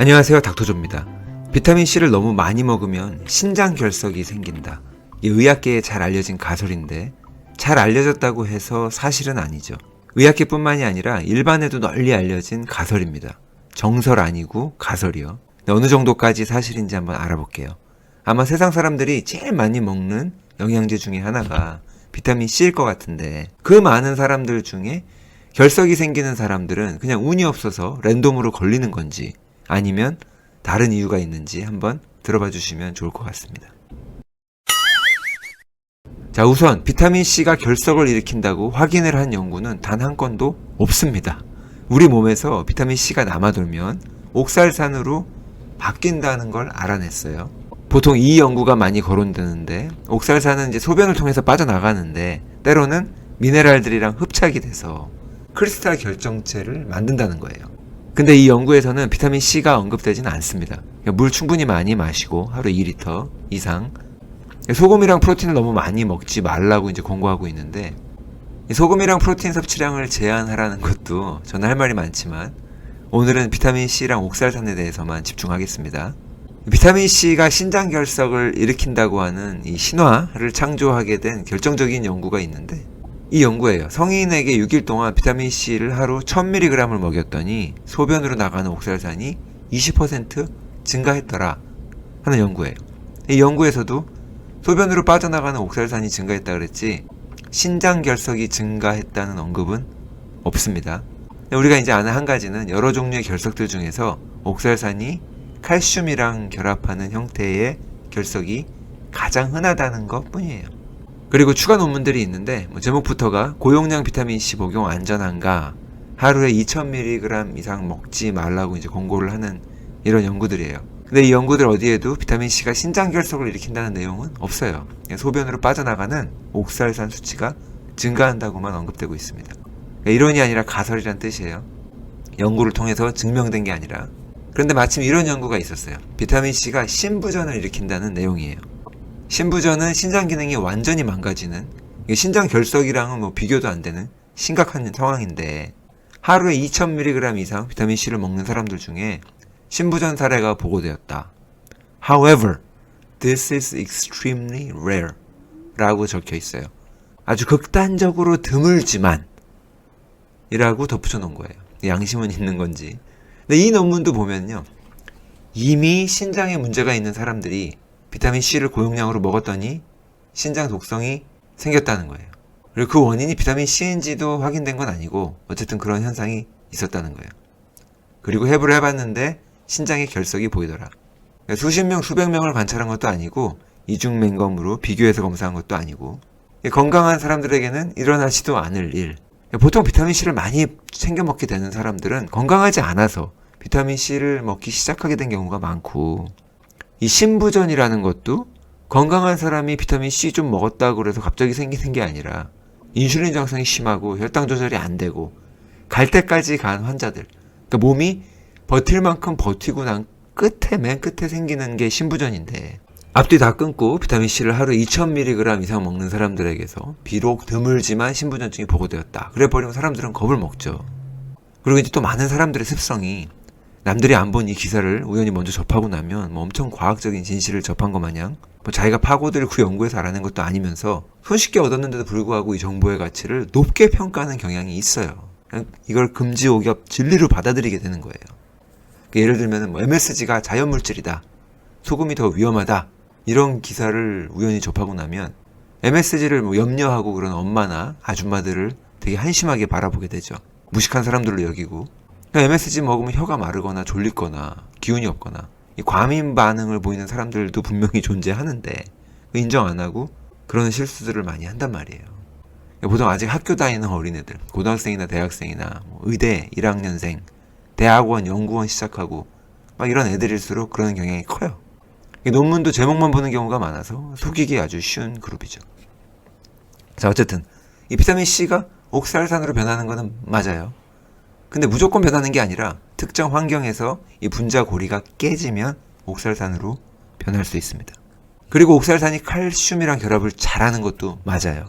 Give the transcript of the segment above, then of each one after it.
안녕하세요 닥터조입니다. 비타민C를 너무 많이 먹으면 신장 결석이 생긴다. 이 의학계에 잘 알려진 가설인데 잘 알려졌다고 해서 사실은 아니죠. 의학계뿐만이 아니라 일반에도 널리 알려진 가설입니다. 정설 아니고 가설이요. 근데 어느 정도까지 사실인지 한번 알아볼게요. 아마 세상 사람들이 제일 많이 먹는 영양제 중에 하나가 비타민 C일 것 같은데 그 많은 사람들 중에 결석이 생기는 사람들은 그냥 운이 없어서 랜덤으로 걸리는 건지 아니면 다른 이유가 있는지 한번 들어봐 주시면 좋을 것 같습니다. 자, 우선 비타민 C가 결석을 일으킨다고 확인을 한 연구는 단 한 건도 없습니다. 우리 몸에서 비타민 C가 남아돌면 옥살산으로 바뀐다는 걸 알아냈어요. 보통 이 연구가 많이 거론되는데 옥살산은 이제 소변을 통해서 빠져나가는데 때로는 미네랄들이랑 흡착이 돼서 크리스탈 결정체를 만든다는 거예요. 근데 이 연구에서는 비타민 C가 언급되지는 않습니다. 그러니까 물 충분히 많이 마시고 하루 2리터 이상 소금이랑 프로틴을 너무 많이 먹지 말라고 이제 권고하고 있는데 이 소금이랑 프로틴 섭취량을 제한하라는 것도 저는 할 말이 많지만 오늘은 비타민 C랑 옥살산에 대해서만 집중하겠습니다. 비타민 C가 신장 결석을 일으킨다고 하는 이 신화를 창조하게 된 결정적인 연구가 있는데 이 연구예요. 성인에게 6일 동안 비타민 C를 하루 1000mg을 먹였더니 소변으로 나가는 옥살산이 20% 증가했더라 하는 연구예요. 이 연구에서도 소변으로 빠져나가는 옥살산이 증가했다 그랬지 신장 결석이 증가했다는 언급은 없습니다. 우리가 이제 아는 한 가지는 여러 종류의 결석들 중에서 옥살산이 칼슘이랑 결합하는 형태의 결석이 가장 흔하다는 것 뿐이에요. 그리고 추가 논문들이 있는데 뭐 제목부터가 고용량 비타민 C 복용 안전한가 하루에 2000mg 이상 먹지 말라고 이제 권고를 하는 이런 연구들이에요. 근데 이 연구들 어디에도 비타민 C가 신장 결석을 일으킨다는 내용은 없어요. 소변으로 빠져나가는 옥살산 수치가 증가한다고만 언급되고 있습니다. 그러니까 이론이 아니라 가설이란 뜻이에요. 연구를 통해서 증명된 게 아니라. 그런데 마침 이런 연구가 있었어요. 비타민 C가 신부전을 일으킨다는 내용이에요. 신부전은 신장 기능이 완전히 망가지는 신장 결석이랑은 뭐 비교도 안 되는 심각한 상황인데 하루에 2000mg 이상 비타민 C를 먹는 사람들 중에 신부전 사례가 보고되었다. However, this is extremely rare 라고 적혀 있어요. 아주 극단적으로 드물지만 이라고 덧붙여 놓은 거예요. 양심은 있는 건지. 근데 이 논문도 보면요. 이미 신장에 문제가 있는 사람들이 비타민 C를 고용량으로 먹었더니 신장 독성이 생겼다는 거예요. 그리고 그 원인이 비타민 C인지도 확인된 건 아니고 어쨌든 그런 현상이 있었다는 거예요. 그리고 해부를 해봤는데 신장의 결석이 보이더라. 그러니까 수십 명, 수백 명을 관찰한 것도 아니고 이중 맹검으로 비교해서 검사한 것도 아니고 건강한 사람들에게는 일어나지도 않을 일. 보통 비타민 C를 많이 챙겨 먹게 되는 사람들은 건강하지 않아서 비타민 C를 먹기 시작하게 된 경우가 많고 이 신부전이라는 것도 건강한 사람이 비타민 C 좀 먹었다고 그래서 갑자기 생기는 게 아니라 인슐린 장성이 심하고 혈당 조절이 안 되고 갈 때까지 간 환자들 그러니까 몸이 버틸 만큼 버티고 난 끝에 맨 끝에 생기는 게 신부전인데 앞뒤 다 끊고 비타민 C를 하루 2000mg 이상 먹는 사람들에게서 비록 드물지만 신부전증이 보고되었다. 그래 버리면 사람들은 겁을 먹죠. 그리고 이제 또 많은 사람들의 습성이 남들이 안 본 이 기사를 우연히 먼저 접하고 나면 뭐 엄청 과학적인 진실을 접한 것 마냥 뭐 자기가 파고들고 연구해서 알아낸 것도 아니면서 손쉽게 얻었는데도 불구하고 이 정보의 가치를 높게 평가하는 경향이 있어요. 이걸 금지 오겹 진리로 받아들이게 되는 거예요. 그러니까 예를 들면 뭐 MSG가 자연물질이다. 소금이 더 위험하다. 이런 기사를 우연히 접하고 나면 MSG를 뭐 염려하고 그런 엄마나 아줌마들을 되게 한심하게 바라보게 되죠. 무식한 사람들로 여기고 MSG 먹으면 혀가 마르거나 졸리거나 기운이 없거나 이 과민 반응을 보이는 사람들도 분명히 존재하는데 인정 안 하고 그런 실수들을 많이 한단 말이에요. 보통 아직 학교 다니는 어린애들, 고등학생이나 대학생이나 뭐 의대 1학년생, 대학원, 연구원 시작하고 막 이런 애들일수록 그런 경향이 커요. 논문도 제목만 보는 경우가 많아서 속이기 아주 쉬운 그룹이죠. 자, 어쨌든 이 비타민 C가 옥살산으로 변하는 거는 맞아요. 근데 무조건 변하는 게 아니라 특정 환경에서 이 분자 고리가 깨지면 옥살산으로 변할 수 있습니다. 그리고 옥살산이 칼슘이랑 결합을 잘하는 것도 맞아요.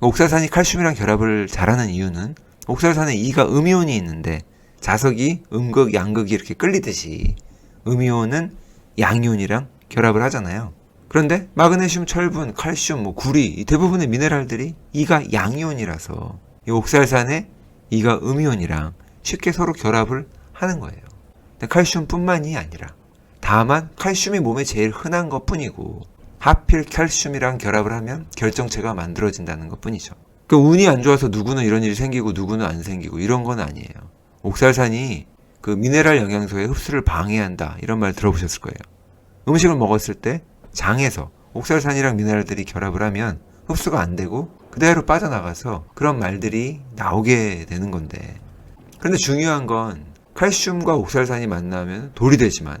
옥살산이 칼슘이랑 결합을 잘하는 이유는 옥살산에 이가 음이온이 있는데 자석이 음극, 양극이 이렇게 끌리듯이 음이온은 양이온이랑 결합을 하잖아요. 그런데 마그네슘, 철분, 칼슘, 뭐 구리 이 대부분의 미네랄들이 이가 양이온이라서 이 옥살산에 이가 음이온이랑 쉽게 서로 결합을 하는 거예요. 칼슘뿐만이 아니라 다만 칼슘이 몸에 제일 흔한 것 뿐이고 하필 칼슘이랑 결합을 하면 결정체가 만들어진다는 것 뿐이죠. 그 운이 안 좋아서 누구는 이런 일이 생기고 누구는 안 생기고 이런 건 아니에요. 옥살산이 그 미네랄 영양소의 흡수를 방해한다 이런 말 들어보셨을 거예요. 음식을 먹었을 때 장에서 옥살산이랑 미네랄들이 결합을 하면 흡수가 안 되고 그대로 빠져나가서 그런 말들이 나오게 되는 건데 그런데 중요한 건 칼슘과 옥살산이 만나면 돌이 되지만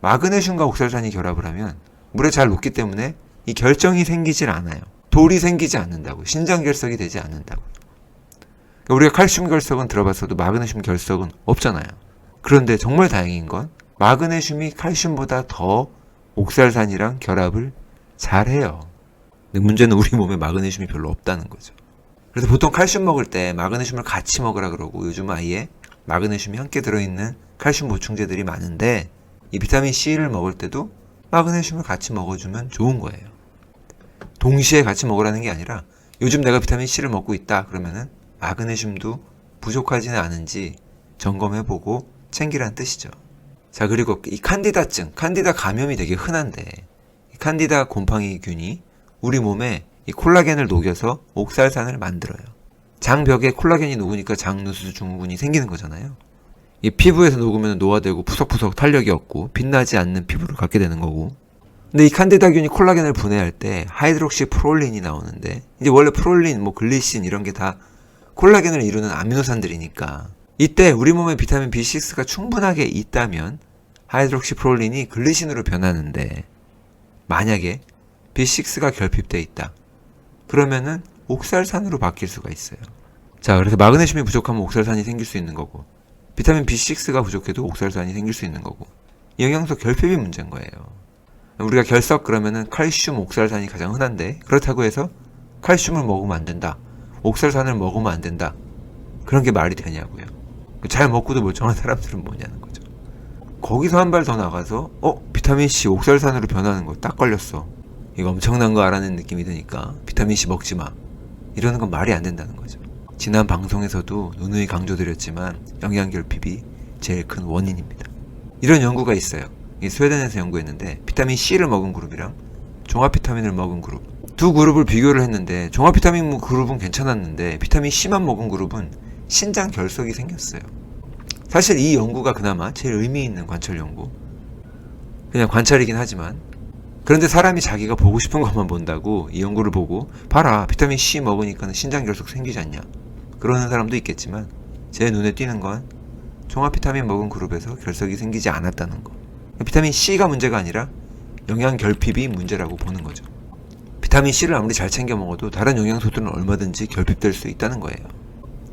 마그네슘과 옥살산이 결합을 하면 물에 잘 녹기 때문에 이 결정이 생기질 않아요. 돌이 생기지 않는다고 신장 결석이 되지 않는다고. 그러니까 우리가 칼슘 결석은 들어봤어도 마그네슘 결석은 없잖아요. 그런데 정말 다행인 건 마그네슘이 칼슘보다 더 옥살산이랑 결합을 잘 해요. 근데 문제는 우리 몸에 마그네슘이 별로 없다는 거죠. 그래서 보통 칼슘 먹을 때 마그네슘을 같이 먹으라 그러고 요즘 아예 마그네슘이 함께 들어있는 칼슘 보충제들이 많은데 이 비타민 C를 먹을 때도 마그네슘을 같이 먹어주면 좋은 거예요. 동시에 같이 먹으라는 게 아니라 요즘 내가 비타민 C를 먹고 있다 그러면은 마그네슘도 부족하지는 않은지 점검해보고 챙기라는 뜻이죠. 자 그리고 이 칸디다증, 칸디다 감염이 되게 흔한데 이 칸디다 곰팡이균이 우리 몸에 이 콜라겐을 녹여서 옥살산을 만들어요. 장벽에 콜라겐이 녹으니까 장누수 증후군이 생기는 거잖아요. 이 피부에서 녹으면 노화되고 푸석푸석 탄력이 없고 빛나지 않는 피부를 갖게 되는 거고. 근데 이 칸디다균이 콜라겐을 분해할 때 하이드록시 프롤린이 나오는데 이제 원래 프롤린, 뭐 글리신 이런 게 다 콜라겐을 이루는 아미노산들이니까 이때 우리 몸에 비타민 B6가 충분하게 있다면 하이드록시 프롤린이 글리신으로 변하는데 만약에 B6가 결핍돼 있다. 그러면은 옥살산으로 바뀔 수가 있어요. 자, 그래서 마그네슘이 부족하면 옥살산이 생길 수 있는 거고 비타민 B6가 부족해도 옥살산이 생길 수 있는 거고 영양소 결핍이 문제인 거예요. 우리가 결석 그러면은 칼슘, 옥살산이 가장 흔한데 그렇다고 해서 칼슘을 먹으면 안 된다. 옥살산을 먹으면 안 된다. 그런 게 말이 되냐고요. 잘 먹고도 멀쩡한 사람들은 뭐냐는 거죠. 거기서 한 발 더 나가서 어 비타민 C 옥살산으로 변하는 거 딱 걸렸어. 이거 엄청난 거 알아낸 느낌이 드니까 비타민 C 먹지 마. 이러는 건 말이 안 된다는 거죠. 지난 방송에서도 누누이 강조드렸지만 영양 결핍이 제일 큰 원인입니다. 이런 연구가 있어요. 이 스웨덴에서 연구했는데 비타민 C를 먹은 그룹이랑 종합 비타민을 먹은 그룹 두 그룹을 비교를 했는데 종합 비타민 그룹은 괜찮았는데 비타민 C만 먹은 그룹은 신장 결석이 생겼어요. 사실 이 연구가 그나마 제일 의미 있는 관찰 연구. 그냥 관찰이긴 하지만 그런데 사람이 자기가 보고 싶은 것만 본다고 이 연구를 보고 봐라 비타민 C 먹으니까 신장 결석 생기지 않냐 그러는 사람도 있겠지만 제 눈에 띄는 건 종합 비타민 먹은 그룹에서 결석이 생기지 않았다는 거. 비타민 C가 문제가 아니라 영양 결핍이 문제라고 보는 거죠. 비타민 C를 아무리 잘 챙겨 먹어도 다른 영양소들은 얼마든지 결핍될 수 있다는 거예요.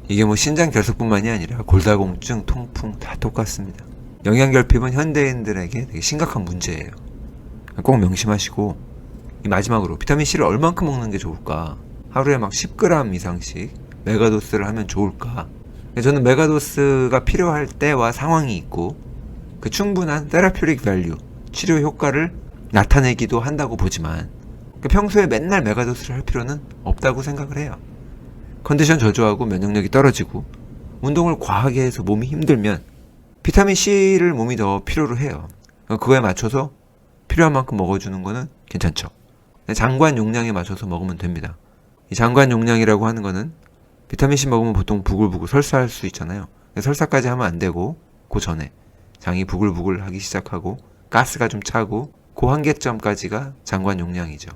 이게 뭐 신장 결석뿐만이 아니라 골다공증, 통풍 다 똑같습니다. 영양 결핍은 현대인들에게 되게 심각한 문제예요. 꼭 명심하시고 이 마지막으로 비타민 C를 얼만큼 먹는 게 좋을까? 하루에 막 10g 이상씩 메가도스를 하면 좋을까? 저는 메가도스가 필요할 때와 상황이 있고 그 충분한 테라퓨릭 밸류 치료 효과를 나타내기도 한다고 보지만 그 평소에 맨날 메가도스를 할 필요는 없다고 생각을 해요. 컨디션 저조하고 면역력이 떨어지고 운동을 과하게 해서 몸이 힘들면 비타민 C를 몸이 더 필요로 해요. 그거에 맞춰서 필요한 만큼 먹어주는 거는 괜찮죠. 장관 용량에 맞춰서 먹으면 됩니다. 이 장관 용량이라고 하는 거는 비타민 C 먹으면 보통 부글부글 설사할 수 있잖아요. 설사까지 하면 안 되고 그 전에 장이 부글부글 하기 시작하고 가스가 좀 차고 그 한계점까지가 장관 용량이죠.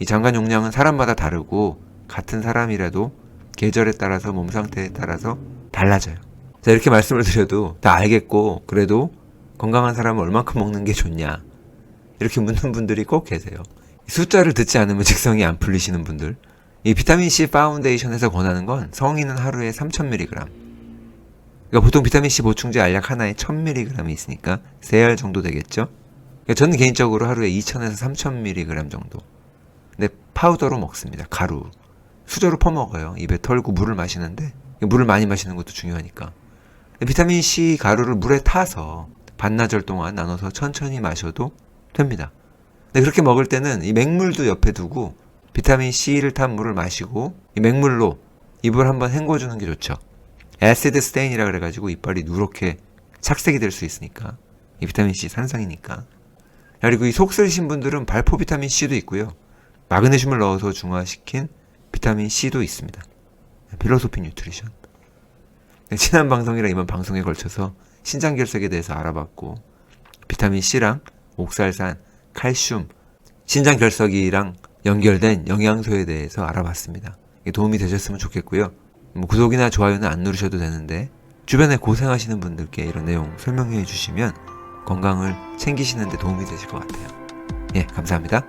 이 장관 용량은 사람마다 다르고 같은 사람이라도 계절에 따라서 몸 상태에 따라서 달라져요. 자 이렇게 말씀을 드려도 다 알겠고 그래도 건강한 사람은 얼만큼 먹는 게 좋냐 이렇게 묻는 분들이 꼭 계세요. 숫자를 듣지 않으면 직성이 안 풀리시는 분들 이 비타민 C 파운데이션에서 권하는 건 성인은 하루에 3,000mg. 그러니까 보통 비타민 C 보충제 알약 하나에 1,000mg이 있으니까 3알 정도 되겠죠? 그러니까 저는 개인적으로 하루에 2,000에서 3,000mg 정도. 근데 파우더로 먹습니다. 가루. 수저로 퍼먹어요. 입에 털고 물을 마시는데 물을 많이 마시는 것도 중요하니까. 비타민 C 가루를 물에 타서 반나절 동안 나눠서 천천히 마셔도 됩니다. 근데 그렇게 먹을 때는 이 맹물도 옆에 두고 비타민 C를 탄 물을 마시고 이 맹물로 입을 한번 헹궈주는 게 좋죠. 애시드 스테인이라 그래가지고 이빨이 누렇게 착색이 될 수 있으니까 이 비타민 C 산성이니까 그리고 이 속 쓰리신 분들은 발포 비타민 C도 있고요. 마그네슘을 넣어서 중화시킨 비타민 C도 있습니다. 필로소피 뉴트리션. 네, 지난 방송이랑 이번 방송에 걸쳐서 신장결석에 대해서 알아봤고 비타민 C랑 옥살산, 칼슘, 신장 결석이랑 연결된 영양소에 대해서 알아봤습니다. 도움이 되셨으면 좋겠고요. 뭐 구독이나 좋아요는 안 누르셔도 되는데 주변에 고생하시는 분들께 이런 내용 설명해 주시면 건강을 챙기시는 데 도움이 되실 것 같아요. 예, 감사합니다.